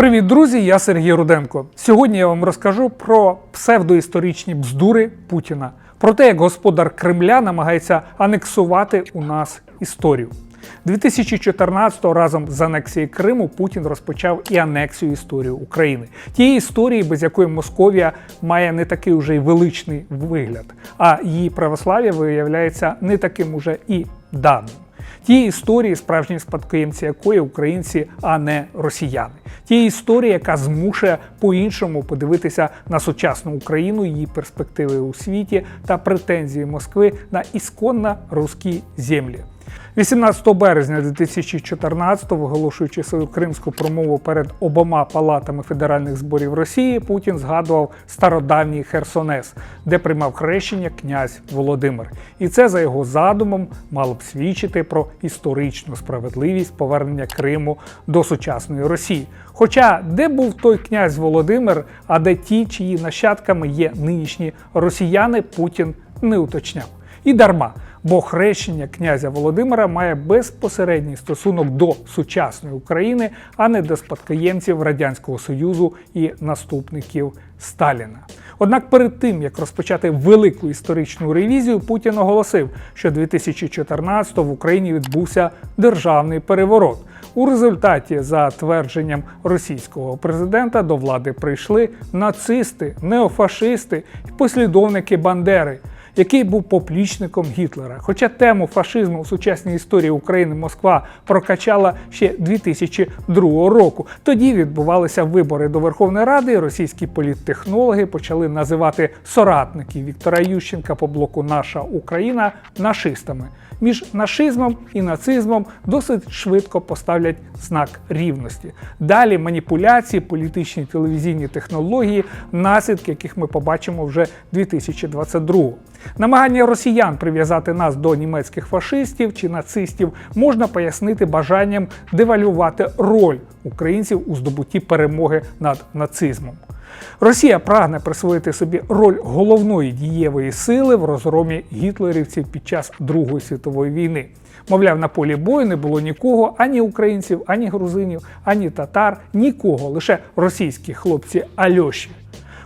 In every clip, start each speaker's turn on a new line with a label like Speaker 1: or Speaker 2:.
Speaker 1: Привіт, друзі! Я Сергій Руденко. Сьогодні я вам розкажу про псевдоісторичні бздури Путіна, про те, як господар Кремля намагається анексувати у нас історію. 2014-го разом з анексією Криму Путін розпочав і анексію історії України, тієї історії, без якої Московія має не такий уже й величний вигляд, а її православ'я виявляється не таким уже і давнім. Тієї історії, справжні спадкоємці якої українці, а не росіяни. Тієї історії, яка змушує по-іншому подивитися на сучасну Україну, її перспективи у світі та претензії Москви на ісконно русські землі. 18 березня 2014-го, оголошуючи свою кримську промову перед обома палатами федеральних зборів Росії, Путін згадував стародавній Херсонес, де приймав хрещення князь Володимир. І це за його задумом мало б свідчити про історичну справедливість повернення Криму до сучасної Росії. Хоча де був той князь Володимир, а де ті, чиї нащадками є нинішні росіяни, Путін не уточняв. І дарма, бо хрещення князя Володимира має безпосередній стосунок до сучасної України, а не до спадкоємців Радянського Союзу і наступників Сталіна. Однак перед тим як розпочати велику історичну ревізію, Путін оголосив, що 2014 в Україні відбувся державний переворот. У результаті, за твердженням російського президента, до влади прийшли нацисти, неофашисти і послідовники Бандери який був поплічником Гітлера. Хоча тему фашизму у сучасній історії України Москва прокачала ще 2002 року. Тоді відбувалися вибори до Верховної Ради. і Російські політтехнологи почали називати соратників Віктора Ющенка по блоку Наша Україна нашистами. Між нашизмом і нацизмом досить швидко поставлять знак рівності. Далі маніпуляції, політичні телевізійні технології, наслідки яких ми побачимо вже 2022 Намагання росіян прив'язати нас до німецьких фашистів чи нацистів можна пояснити бажанням девальвувати роль українців у здобутті перемоги над нацизмом. Росія прагне присвоїти собі роль головної дієвої сили в розгромі гітлерівців під час Другої світової війни. Мовляв, на полі бою не було нікого, ані українців, ані грузинів, ані татар, нікого, лише російські хлопці Альоші.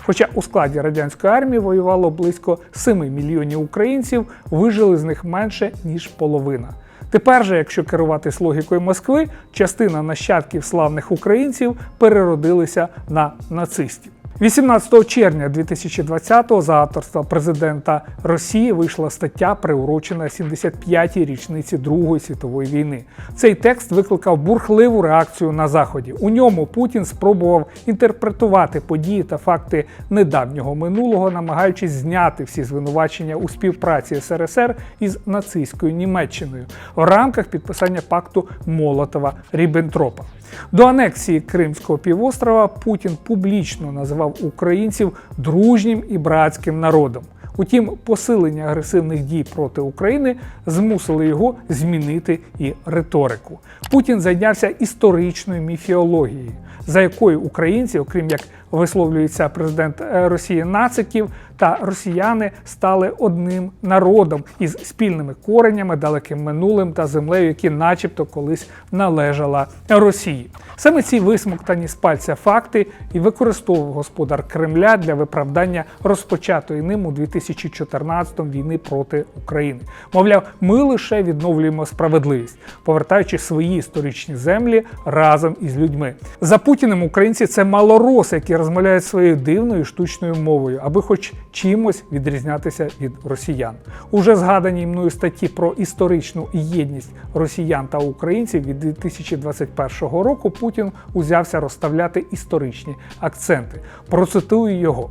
Speaker 1: Хоча у складі радянської армії воювало близько 7 мільйонів українців, вижили з них менше ніж половина. Тепер же, якщо керуватись логікою Москви, частина нащадків славних українців переродилися на нацистів. 18 червня 2020-го за авторства президента Росії вийшла стаття, приурочена 75-й річниці Другої світової війни. Цей текст викликав бурхливу реакцію на заході. У ньому Путін спробував інтерпретувати події та факти недавнього минулого, намагаючись зняти всі звинувачення у співпраці СРСР із нацистською Німеччиною в рамках підписання пакту Молотова Ріббентропа. До анексії Кримського півострова Путін публічно називав українців дружнім і братським народом. Утім, посилення агресивних дій проти України змусили його змінити і риторику. Путін зайнявся історичною міфіологією, за якою українці, окрім як висловлюється президент е, Росії Нациків, та росіяни стали одним народом із спільними коренями, далеким минулим та землею, які, начебто, колись належала Росії. Саме ці висмоктані з пальця факти і використовував господар Кремля для виправдання розпочатої ним у 2014-му війни проти України. Мовляв, ми лише відновлюємо справедливість, повертаючи свої історичні землі разом із людьми. За Путіним українці це малороси, які розмовляють своєю дивною штучною мовою, аби хоч чимось відрізнятися від росіян. Уже згаданій мною статті про історичну єдність росіян та українців від 2021 року Путін узявся розставляти історичні акценти. Процитую його.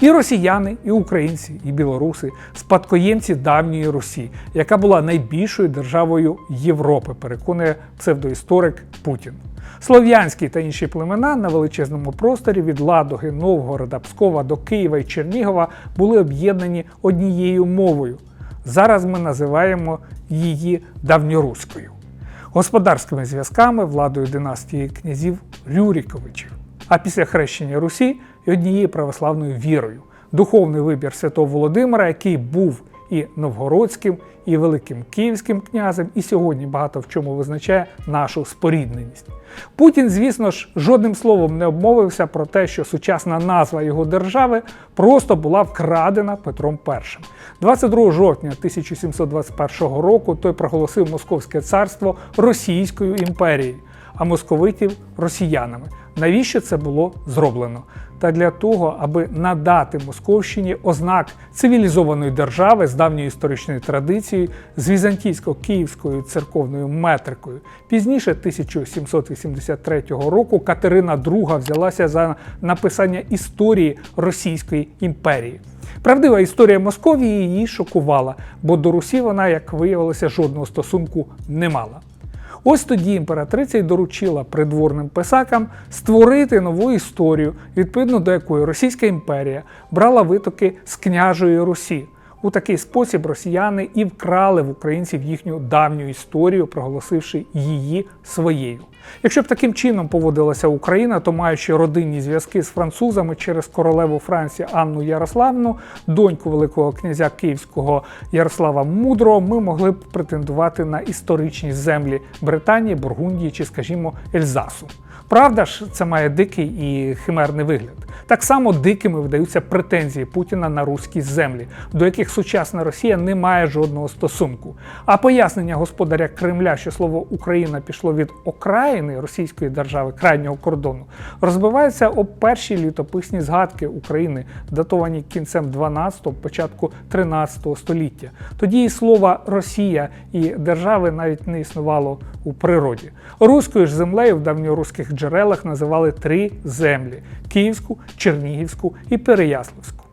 Speaker 1: І росіяни, і українці, і білоруси спадкоємці давньої Русі, яка була найбільшою державою Європи, переконує псевдоісторик Путін. Слов'янські та інші племена на величезному просторі від Ладоги, Новгорода, Пскова до Києва і Чернігова були об'єднані однією мовою. Зараз ми називаємо її давньоруською, господарськими зв'язками, владою династії князів Рюріковичів. А після хрещення Русі і однією православною вірою. Духовний вибір святого Володимира, який був і новгородським, і великим київським князем, і сьогодні багато в чому визначає нашу спорідненість. Путін, звісно ж, жодним словом не обмовився про те, що сучасна назва його держави просто була вкрадена Петром І. 22 жовтня 1721 року той проголосив Московське царство Російською імперією, а московитів росіянами. Навіщо це було зроблено? Та для того, аби надати Московщині ознак цивілізованої держави з давньою історичною традицією, з візантійсько-київською церковною метрикою. Пізніше, 1783 року, Катерина II взялася за написання історії Російської імперії. Правдива історія Московії її шокувала, бо до Русі вона, як виявилося, жодного стосунку не мала. Ось тоді імператриця й доручила придворним писакам створити нову історію, відповідно до якої Російська імперія брала витоки з княжої Русі. У такий спосіб росіяни і вкрали в українців їхню давню історію, проголосивши її своєю. Якщо б таким чином поводилася Україна, то маючи родинні зв'язки з французами через королеву Франції Анну Ярославну, доньку Великого князя Київського Ярослава Мудрого, ми могли б претендувати на історичні землі Британії, Бургундії чи, скажімо, Ельзасу. Правда ж, це має дикий і химерний вигляд. Так само дикими видаються претензії Путіна на руські землі, до яких сучасна Росія не має жодного стосунку. А пояснення господаря Кремля, що слово Україна пішло від окраїни Російської держави крайнього кордону, розбивається об перші літописні згадки України, датовані кінцем 12-го, початку 13 століття. Тоді і слова Росія і держави навіть не існувало у природі. Руською ж землею в давньоруських джерелах називали три землі: Київську, Чернігівську і Переяславську.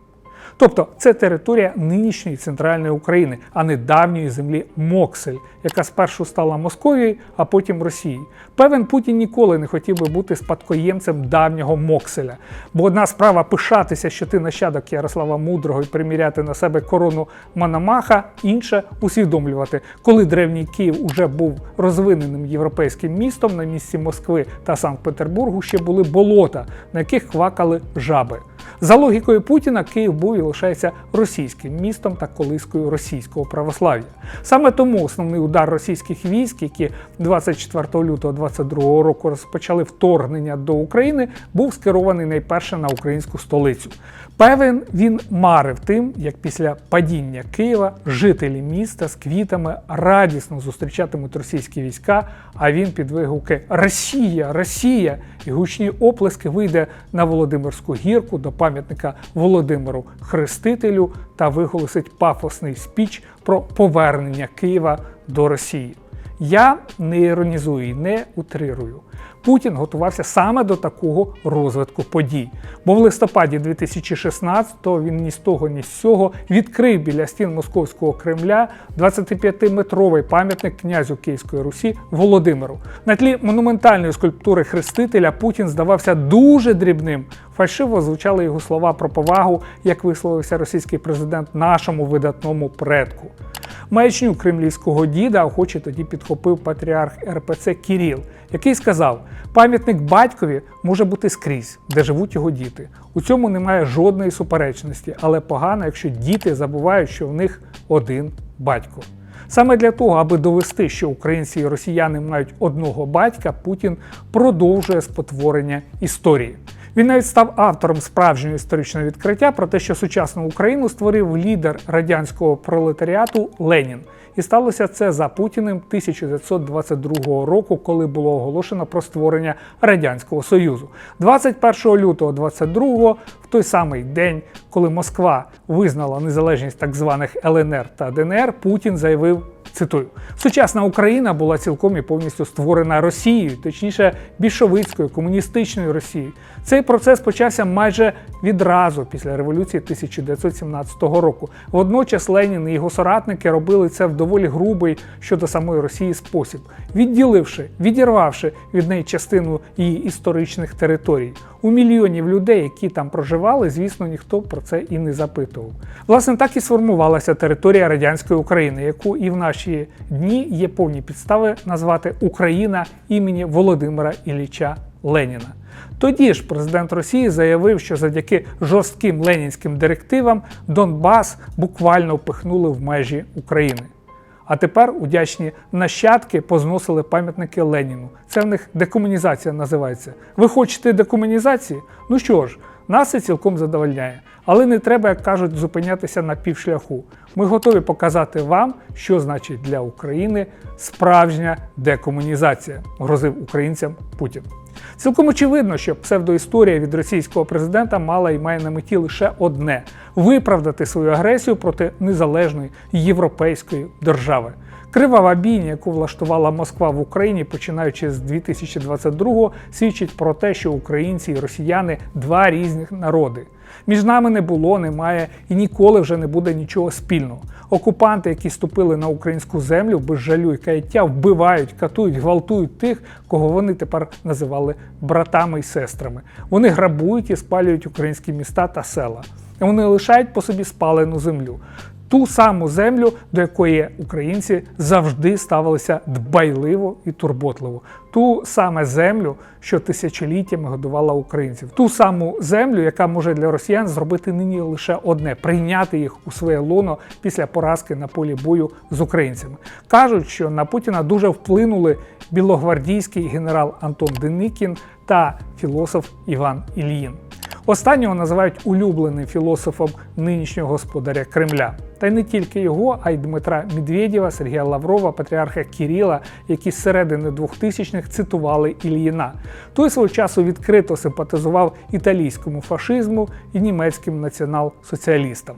Speaker 1: Тобто це територія нинішньої центральної України, а не давньої землі Моксель, яка спершу стала Московією, а потім Росією. Певен Путін ніколи не хотів би бути спадкоємцем давнього Мокселя. Бо одна справа пишатися, що ти нащадок Ярослава Мудрого і приміряти на себе корону Мономаха, інша усвідомлювати, коли древній Київ уже був розвиненим європейським містом на місці Москви та Санкт-Петербургу ще були болота, на яких квакали жаби. За логікою Путіна, Київ був і лишається російським містом та колискою російського православ'я. Саме тому основний удар російських військ, які 24 лютого 22 року розпочали вторгнення до України, був скерований найперше на українську столицю. Певен він марив тим, як після падіння Києва жителі міста з квітами радісно зустрічатимуть російські війська. А він під вигуки Росія, Росія і гучні оплески вийде на Володимирську гірку до пам'ятника Володимиру Хрестителю та виголосить пафосний спіч про повернення Києва до Росії. Я не іронізую і не утрирую. Путін готувався саме до такого розвитку подій. Бо в листопаді 2016-го він ні з того, ні з цього відкрив біля стін московського Кремля 25-метровий пам'ятник князю Київської Русі Володимиру. На тлі монументальної скульптури Хрестителя Путін здавався дуже дрібним. Фальшиво звучали його слова про повагу, як висловився російський президент нашому видатному предку. Маячню кремлівського діда охоче тоді підхопив патріарх РПЦ Кіріл, який сказав: пам'ятник батькові може бути скрізь, де живуть його діти. У цьому немає жодної суперечності, але погано, якщо діти забувають, що в них один батько. Саме для того, аби довести, що українці і росіяни мають одного батька, Путін продовжує спотворення історії. Він навіть став автором справжнього історичного відкриття про те, що сучасну Україну створив лідер радянського пролетаріату Ленін. І сталося це за Путіним 1922 року, коли було оголошено про створення Радянського Союзу. 21 лютого 22 в той самий день, коли Москва визнала незалежність так званих ЛНР та ДНР, Путін заявив. Цитую, сучасна Україна була цілком і повністю створена Росією, точніше більшовицькою комуністичною Росією. Цей процес почався майже відразу після революції 1917 року. Водночас Ленін і його соратники робили це в доволі грубий щодо самої Росії спосіб, відділивши, відірвавши від неї частину її історичних територій. У мільйонів людей, які там проживали, звісно, ніхто про це і не запитував. Власне, так і сформувалася територія радянської України, яку і в наші дні є повні підстави назвати Україна імені Володимира Ілліча Леніна. Тоді ж президент Росії заявив, що завдяки жорстким ленінським директивам Донбас буквально впихнули в межі України. А тепер удячні нащадки позносили пам'ятники Леніну. Це в них декомунізація називається. Ви хочете декомунізації? Ну що ж, нас це цілком задовольняє. Але не треба, як кажуть, зупинятися на півшляху. Ми готові показати вам, що значить для України справжня декомунізація, грозив українцям Путін. Цілком очевидно, що псевдоісторія від російського президента мала і має на меті лише одне виправдати свою агресію проти незалежної європейської держави. Кривава бійня, яку влаштувала Москва в Україні, починаючи з 2022-го, свідчить про те, що українці і росіяни два різних народи. Між нами не було, немає і ніколи вже не буде нічого спільного. Окупанти, які ступили на українську землю без жалю і каяття, вбивають, катують, гвалтують тих, кого вони тепер називали братами і сестрами. Вони грабують і спалюють українські міста та села. Вони лишають по собі спалену землю. Ту саму землю, до якої українці завжди ставилися дбайливо і турботливо, ту саме землю, що тисячоліттями годувала українців, ту саму землю, яка може для росіян зробити нині лише одне прийняти їх у своє лоно після поразки на полі бою з українцями. кажуть, що на Путіна дуже вплинули білогвардійський генерал Антон Деникін та філософ Іван Ільїн. Останнього називають улюбленим філософом нинішнього господаря Кремля. Та й не тільки його, а й Дмитра Медведєва, Сергія Лаврова, патріарха Кіріла, які з середини 2000-х цитували Ільїна. Той свого часу відкрито симпатизував італійському фашизму і німецьким націонал-соціалістам.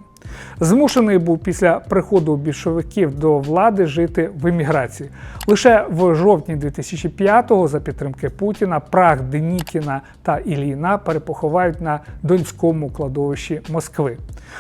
Speaker 1: Змушений був після приходу більшовиків до влади жити в еміграції. Лише в жовтні 2005-го, за підтримки Путіна, прах Денікіна та Іліна перепоховають на донському кладовищі Москви.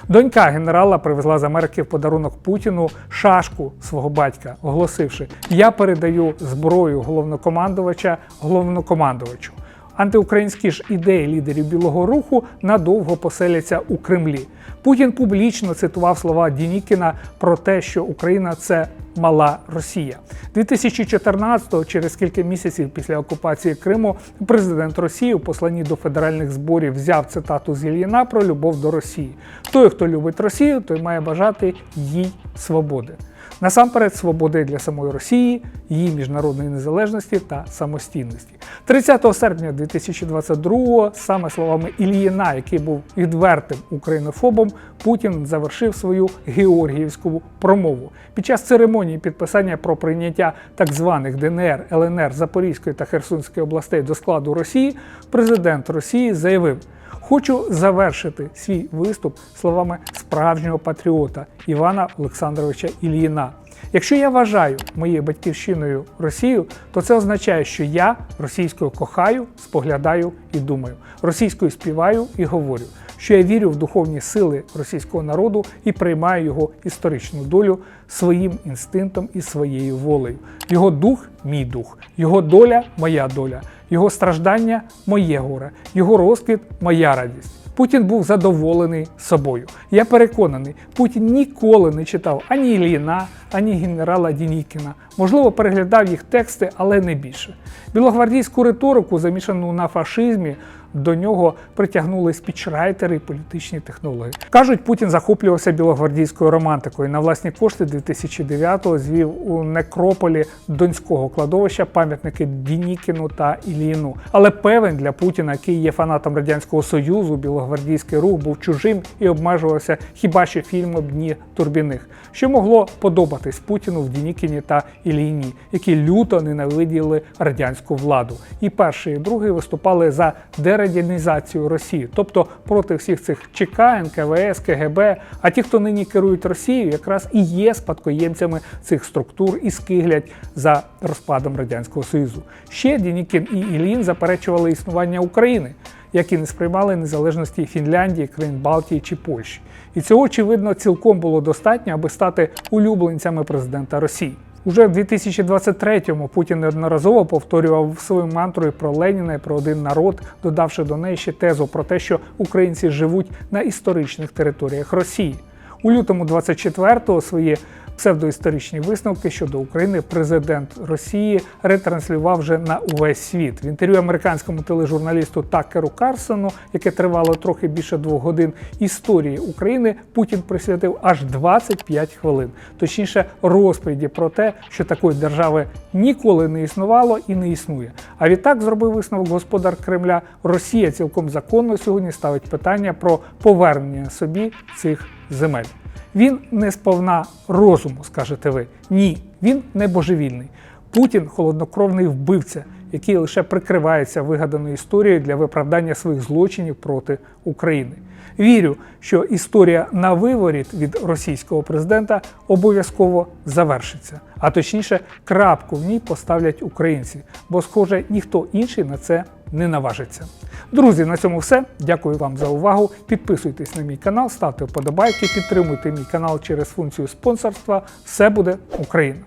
Speaker 1: Донька генерала привезла з Америки в подарунок Путіну шашку свого батька, оголосивши: Я передаю зброю головнокомандувача головнокомандувачу. Антиукраїнські ж ідеї лідерів Білого Руху надовго поселяться у Кремлі. Путін публічно цитував слова Дінікіна про те, що Україна це мала Росія. 2014-го, через кілька місяців після окупації Криму, президент Росії у посланні до федеральних зборів взяв цитату з Ільїна про любов до Росії. Той, хто любить Росію, той має бажати їй свободи. Насамперед, свободи для самої Росії, її міжнародної незалежності та самостійності. 30 серпня 2022-го, саме словами Ільїна, який був відвертим українофобом, Путін завершив свою георгіївську промову. Під час церемонії підписання про прийняття так званих ДНР, ЛНР, Запорізької та Херсонської областей до складу Росії, президент Росії заявив. Хочу завершити свій виступ словами справжнього патріота Івана Олександровича Ільїна. Якщо я вважаю моєю батьківщиною Росію, то це означає, що я російською кохаю, споглядаю і думаю, російською співаю і говорю, що я вірю в духовні сили російського народу і приймаю його історичну долю своїм інстинктом і своєю волею. Його дух мій дух, його доля моя доля, його страждання моє горе, його розквіт моя радість. Путін був задоволений собою. Я переконаний, Путін ніколи не читав ані Ілліна, ані генерала Дінікіна. Можливо, переглядав їх тексти, але не більше. Білогвардійську риторику, замішану на фашизмі, до нього притягнули спічрайтери і політичні технологи. Кажуть, Путін захоплювався білогвардійською романтикою. На власні кошти 2009-го звів у некрополі донського кладовища пам'ятники Дінікіну та Іліну. Але певен для Путіна, який є фанатом радянського союзу, білогвардійський рух був чужим і обмежувався хіба що фільмом Дні Турбіних, що могло подобатись Путіну в Дінікіні та Іліні, які люто ненавиділи радянську владу. І перший, і другий виступали за дерадянізацію Росії, тобто проти всіх цих ЧК, НКВС, КГБ. А ті, хто нині керують Росією, якраз і є спадкоємцями цих структур і скиглять за розпадом радянського союзу. Ще Дінікін і Ілін заперечували існування України. Як і не сприймали незалежності Фінляндії, країн Балтії чи Польщі. І цього, очевидно, цілком було достатньо, аби стати улюбленцями президента Росії. Уже в 2023-му Путін неодноразово повторював свою мантру про Леніна і про один народ, додавши до неї ще тезу про те, що українці живуть на історичних територіях Росії. У лютому 24-го свої Псевдоісторичні висновки щодо України президент Росії ретранслював вже на увесь світ. В інтерв'ю американському тележурналісту Такеру Карсону, яке тривало трохи більше двох годин, історії України Путін присвятив аж 25 хвилин. Точніше, розповіді про те, що такої держави ніколи не існувало і не існує. А відтак зробив висновок господар Кремля. Росія цілком законно сьогодні ставить питання про повернення собі цих земель. Він не сповна розуму, скажете ви. Ні, він не божевільний. Путін холоднокровний вбивця, який лише прикривається вигаданою історією для виправдання своїх злочинів проти України. Вірю, що історія на виворіт від російського президента обов'язково завершиться. А точніше, крапку в ній поставлять українці, бо, схоже, ніхто інший на це не наважиться. Друзі, на цьому все. Дякую вам за увагу. Підписуйтесь на мій канал, ставте вподобайки, підтримуйте мій канал через функцію спонсорства. Все буде Україна!